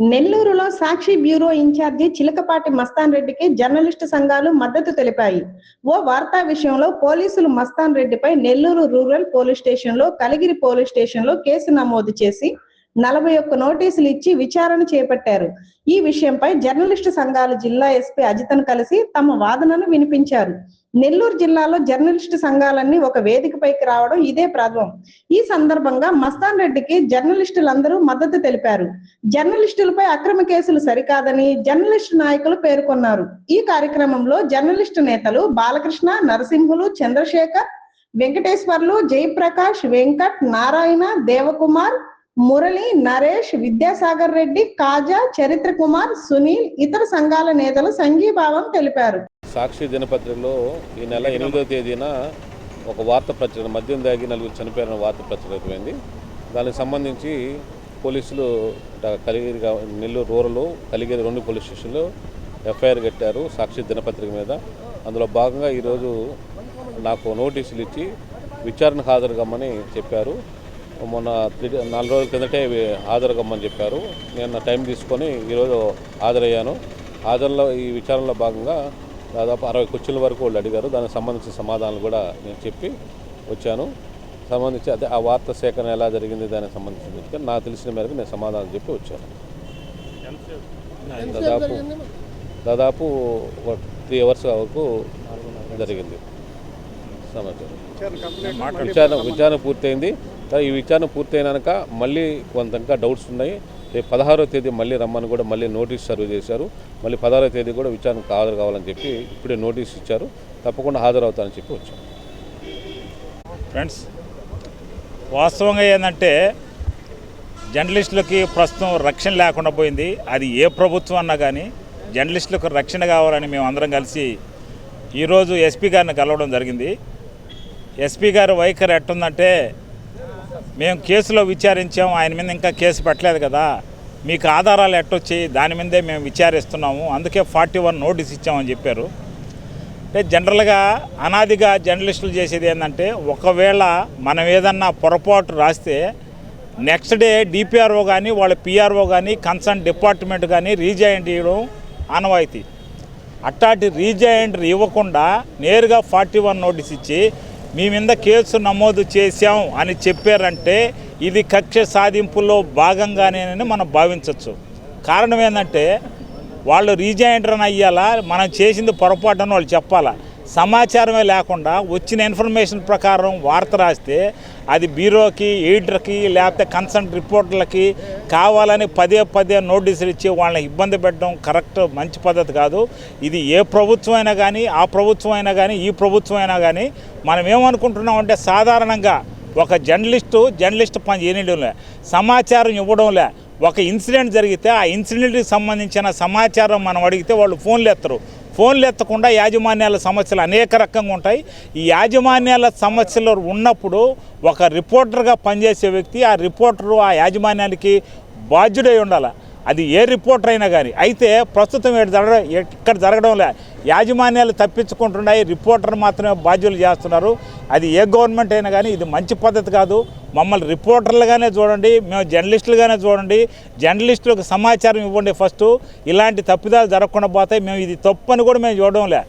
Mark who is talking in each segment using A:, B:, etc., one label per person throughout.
A: నెల్లూరులో Sakshi bureau in charge Chilakapati Mastan రెడ్డికి journalist సంఘాలు మద్దతు తెలిపాయి. ఓ వార్తా విషయంలో పోలీసులు మస్తాన్ రెడ్డిపై నెల్లూరు రూరల్ పోలీస్ స్టేషన్లో కలిగిరి పోలీస్ స్టేషన్లో కేసు నమోదు చేసి నలభై ఒక్క నోటీసులు ఇచ్చి విచారణ చేపట్టారు. ఈ విషయంపై జర్నలిస్టు సంఘాలు జిల్లా ఎస్పీ అజితను కలిసి తమ వాదనను వినిపించారు. నెల్లూరు జిల్లాలో జర్నలిస్టు సంఘాలన్నీ ఒక వేదికపైకి రావడం ఇదే ప్రథమం ఈ సందర్భంగా మస్తాన్ రెడ్డికి జర్నలిస్టులందరూ మద్దతు తెలిపారు. జర్నలిస్టులపై అక్రమ కేసులు సరికాదని జర్నలిస్టు నాయకులు పేర్కొన్నారు. ఈ కార్యక్రమంలో జర్నలిస్టు నేతలు బాలకృష్ణ నరసింహులు చంద్రశేఖర్ వెంకటేశ్వర్లు జయప్రకాష్ వెంకట్ నారాయణ దేవకుమార్ మురళి నరేష్ విద్యాసాగర్ రెడ్డి కాజా చరిత్ర కుమార్ సునీల్ ఇతర సంఘాల నేతలు సంఘీభావం తెలిపారు.
B: సాక్షి దినపత్రికలో ఈ నెల ఎనిమిదో తేదీన ఒక వార్త ప్రచురణ మద్యం దాగి నలుగురు చనిపోయిన వార్త ప్రచురితమైంది. దానికి సంబంధించి పోలీసులు డ- కలిగిరి నెల్లూరు రూరల్ కలిగిరి రెండు పోలీస్ స్టేషన్లో ఎఫ్ఐఆర్ కట్టారు సాక్షి దినపత్రిక మీద. అందులో భాగంగా ఈరోజు నాకు నోటీసులు ఇచ్చి విచారణకు హాజరు కమ్మని చెప్పారు. మొన్న త్రీ నాలుగు రోజుల కిందటే ఇవి హాజరు కమ్మని చెప్పారు. నేను టైం తీసుకొని ఈరోజు హాజరయ్యాను. హాజరులో ఈ విచారణలో భాగంగా దాదాపు అరవై కుర్చీల వరకు వాళ్ళు అడిగారు. దానికి సంబంధించిన సమాధానాలు కూడా నేను చెప్పి వచ్చాను. సంబంధించి అదే ఆ వార్త సేకరణ ఎలా జరిగింది దానికి సంబంధించి నాకు తెలిసిన మేరకు నేను సమాధానం చెప్పి వచ్చాను. దాదాపు దాదాపు ఒక త్రీ అవర్స్ వరకు జరిగింది. సమాచారం విచారణ విచారణ పూర్తయింది. ఈ విచారణ పూర్తయినాక మళ్ళీ కొంత ఇంకా డౌట్స్ ఉన్నాయి. రేపు పదహారో తేదీ మళ్ళీ రమ్మని కూడా మళ్ళీ నోటీస్ సర్వ్ చేశారు. మళ్ళీ పదహారో తేదీ కూడా విచారణకు హాజరు కావాలని చెప్పి ఇప్పుడే నోటీస్ ఇచ్చారు. తప్పకుండా హాజరవుతానని చెప్పి వచ్చాను
C: ఫ్రెండ్స్ వాస్తవంగా ఏంటంటే జర్నలిస్టులకి ప్రస్తుతం రక్షణ లేకుండా పోయింది. అది ఏ ప్రభుత్వం అన్నా కానీ జర్నలిస్టులకు రక్షణ కావాలని మేము అందరం కలిసి ఈరోజు ఎస్పీ గారిని కలవడం జరిగింది. ఎస్పీ గారి వైఖరి ఎట్టుందంటే మేము కేసులో విచారించాం ఆయన మీద ఇంకా కేసు పెట్టలేదు కదా. మీకు ఆధారాలు ఎట్టొచ్చి దాని మీదే మేము విచారిస్తున్నాము అందుకే ఫార్టీ వన్ నోటీస్ ఇచ్చామని చెప్పారు. అంటే జనరల్గా అనాదిగా జర్నలిస్టులు చేసేది ఏంటంటే ఒకవేళ మనం ఏదన్నా పొరపాటు రాస్తే నెక్స్ట్ డే డిపిఆర్ఓ కానీ వాళ్ళ పిఆర్ఓ కానీ కన్సర్న్ డిపార్ట్మెంట్ కానీ రీజాయింట్ ఇవ్వడం ఆనవాయితీ. అట్టాటి రీజాయింట్ ఇవ్వకుండా నేరుగా ఫార్టీ వన్ నోటీస్ ఇచ్చి మీ మీద కేసు నమోదు చేశాం అని చెప్పారంటే ఇది కక్ష సాధింపులో భాగంగానేనని మనం భావించవచ్చు కారణం ఏంటంటే వాళ్ళు రీజాయింటర్ అని అయ్యాలా మనం చేసింది పొరపాటు అని వాళ్ళు చెప్పాలా? సమాచారమే లేకుండా వచ్చిన ఇన్ఫర్మేషన్ ప్రకారం వార్త రాస్తే అది బ్యూరోకి ఎడిటర్కి లేకపోతే కన్సర్న్ రిపోర్టర్లకి కావాలని పదే పదే నోటీసులు ఇచ్చి వాళ్ళని ఇబ్బంది పెట్టడం కరెక్ట్ మంచి పద్ధతి కాదు. ఇది ఏ ప్రభుత్వం అయినా కానీ ఆ ప్రభుత్వం అయినా కానీ ఈ ప్రభుత్వం అయినా కానీ మనం ఏమనుకుంటున్నాం అంటే సాధారణంగా ఒక జర్నలిస్టు జర్నలిస్ట్ పని చేయడంలే సమాచారం ఇవ్వడంలే. ఒక ఇన్సిడెంట్ జరిగితే ఆ ఇన్సిడెంట్కి సంబంధించిన సమాచారం మనం అడిగితే వాళ్ళు ఫోన్లు ఎత్తరు. ఫోన్లు ఎత్తకుండా యాజమాన్యాల సమస్యలు అనేక రకంగా ఉంటాయి. ఈ యాజమాన్యాల సమస్యలు ఉన్నప్పుడు ఒక రిపోర్టర్గా పనిచేసే వ్యక్తి ఆ రిపోర్టరు ఆ యాజమాన్యానికి బాధ్యుడై ఉండాలి. అది ఏ రిపోర్టర్ అయినా కానీ అయితే ప్రస్తుతం ఇక్కడ జరగడం ఇక్కడ జరగడంలే యాజమాన్యాలు తప్పించుకుంటున్నాయి రిపోర్టర్ మాత్రమే బాధ్యులు చేస్తున్నారు. అది ఏ గవర్నమెంట్ అయినా కానీ ఇది మంచి పద్ధతి కాదు. మమ్మల్ని రిపోర్టర్లుగానే చూడండి మేము జర్నలిస్టులుగానే చూడండి. జర్నలిస్టులకు సమాచారం ఇవ్వండి ఫస్ట్. ఇలాంటి తప్పిదాలు జరగకుండా పోతాయి. మేము ఇది తప్పు అని కూడా మేము చూడడంలే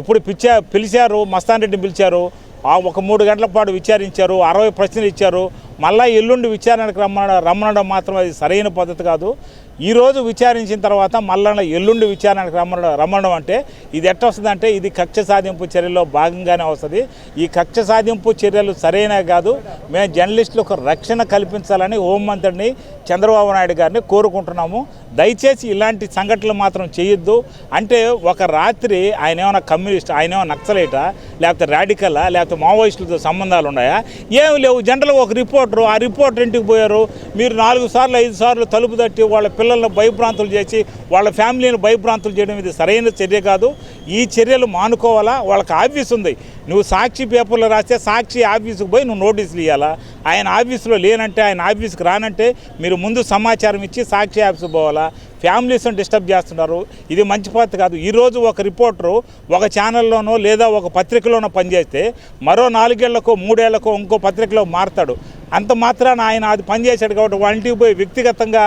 C: ఇప్పుడు పిలిచా పిలిచారు మస్తాన్ రెడ్డిని పిలిచారు. ఆ ఒక మూడు గంటల పాటు విచారించారు అరవై ప్రశ్నలు ఇచ్చారు. మళ్ళా ఎల్లుండి విచారణకు రమ్మన రమ్మనడం మాత్రం అది సరైన పద్ధతి కాదు. ఈరోజు విచారించిన తర్వాత మళ్ళా ఎల్లుండి విచారణకు రమ్మడం రమ్మడం అంటే ఇది ఎట్ట వస్తుందంటే ఇది కక్ష సాధింపు చర్యలో భాగంగానే వస్తుంది. ఈ కక్ష సాధింపు చర్యలు సరైనవి కాదు. మేము జర్నలిస్టులకు రక్షణ కల్పించాలని హోంమంత్రిని చంద్రబాబు నాయుడు గారిని కోరుకుంటున్నాము. దయచేసి ఇలాంటి సంఘటనలు మాత్రం చేయొద్దు. అంటే ఒక రాత్రి ఆయన ఏమైనా కమ్యూనిస్ట్ ఆయన ఏమైనా నక్సలైటా లేకపోతే రాడికలా లేకపోతే మావోయిస్టులతో సంబంధాలు ఉన్నాయా? ఏమి లేవు. జనరల్గా ఒక రిపోర్ట్ రిపోర్టర్ ఆ రిపోర్టర్ ఇంటికి పోయారు. మీరు నాలుగు సార్లు ఐదు సార్లు తలుపు తట్టి వాళ్ళ పిల్లలను భయభ్రాంతులు చేసి వాళ్ళ ఫ్యామిలీని భయభ్రాంతులు చేయడం ఇది సరైన చర్య కాదు. ఈ చర్యలు మానుకోవాలా? వాళ్ళకి ఆఫీస్ ఉంది. నువ్వు సాక్షి పేపర్లో రాస్తే సాక్షి ఆఫీసుకు పోయి నువ్వు నోటీసులు ఇవ్వాలా ఆయన ఆఫీసులో లేనంటే ఆయన ఆఫీస్కి రానంటే మీరు ముందు సమాచారం ఇచ్చి సాక్షి ఆఫీస్కి పోవాలా? ఫ్యామిలీస్ని డిస్టర్బ్ చేస్తున్నారు. ఇది మంచి పద్ధతి కాదు. ఈరోజు ఒక రిపోర్టరు ఒక ఛానల్లోనో లేదా ఒక పత్రికలోనో పనిచేస్తే మరో నాలుగేళ్ళకో మూడేళ్ళకో ఇంకో పత్రికలో మారుతాడు. అంత మాత్రాన ఆయన అది పనిచేశాడు కాబట్టి వాళ్ళ పోయి వ్యక్తిగతంగా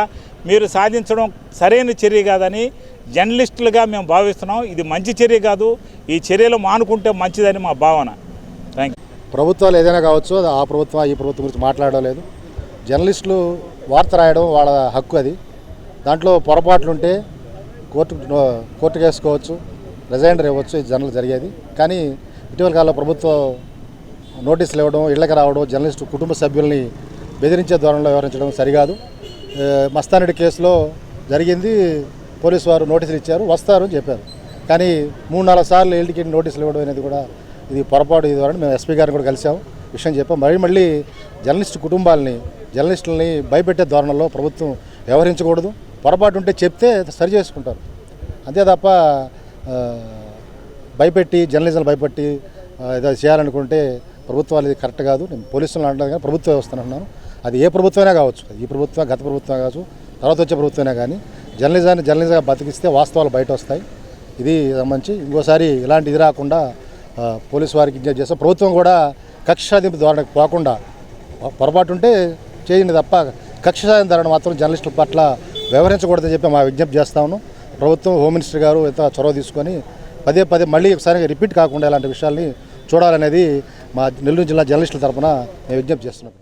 C: మీరు సాధించడం సరైన చర్య కాదని జర్నలిస్టులుగా మేము భావిస్తున్నాం. ఇది మంచి చర్య కాదు. ఈ చర్యలు మానుకుంటే మంచిదని మా భావన. థ్యాంక్ యూ
D: ప్రభుత్వాలు ఏదైనా కావచ్చు అది ఆ ప్రభుత్వం ఈ ప్రభుత్వం గురించి మాట్లాడడం లేదు జర్నలిస్టులు వార్త రాయడం వాళ్ళ హక్కు అది. దాంట్లో పొరపాట్లుంటే కోర్టు కోర్టుకు వేసుకోవచ్చు రిజైండర్ ఇవ్వచ్చు ఇది జర్నల్ జరిగేది. కానీ ఇటీవల కాలంలో ప్రభుత్వం నోటీసులు ఇవ్వడం ఇళ్ళకి రావడం జర్నలిస్టు కుటుంబ సభ్యుల్ని బెదిరించే ధోరణిలో వ్యవహరించడం సరికాదు. మస్తానడి కేసులో జరిగింది పోలీసు వారు నోటీసులు ఇచ్చారు వస్తారు అని చెప్పారు. కానీ మూడు నాలుగు సార్లు ఏళ్ళకి నోటీసులు ఇవ్వడం అనేది కూడా ఇది పొరపాటు ఇది వరకు మేము ఎస్పీ గారిని కూడా కలిసాము విషయం చెప్పాం. మళ్ళీ మళ్ళీ జర్నలిస్ట్ కుటుంబాలని జర్నలిస్టులని భయపెట్టే ధోరణిలో ప్రభుత్వం వ్యవహరించకూడదు. పొరపాటు ఉంటే చెప్తే సరి చేసుకుంటారు. అంతే తప్ప భయపెట్టి జర్నలిజం భయపెట్టి ఏదో చేయాలనుకుంటే ప్రభుత్వాలు ఇది కరెక్ట్ కాదు. నేను పోలీసులను అంటాను కానీ ప్రభుత్వ వ్యవస్థ అంటున్నాను. అది ఏ ప్రభుత్వమైనా కావచ్చు. ఈ ప్రభుత్వం గత ప్రభుత్వం కావచ్చు తర్వాత వచ్చే ప్రభుత్వమైనా కానీ జర్నలిజాన్ని జర్నలిజంగా బతికిస్తే వాస్తవాలు బయట వస్తాయి. ఇది సంబంధించి ఇంకోసారి ఇలాంటి ఇది రాకుండా పోలీసు వారికి విజ్ఞప్తి చేస్తాం ప్రభుత్వం కూడా కక్షాదింపు సాధింపు పోకుండా పొరపాటు ఉంటే చేయండి తప్ప కక్ష సాధింపు మాత్రం జర్నలిస్టుల పట్ల వ్యవహరించకూడదని చెప్పి మా విజ్ఞప్తి చేస్తాను ప్రభుత్వం హోమ్ మినిస్టర్ గారు ఎంత చొరవ తీసుకొని పదే పదే మళ్ళీ ఒకసారి రిపీట్ కాకుండా ఇలాంటి విషయాల్ని చూడాలనేది మా నెల్లూరు జిల్లా జర్నలిస్టుల తరపున మేము విజ్ఞప్తి చేస్తున్నాం.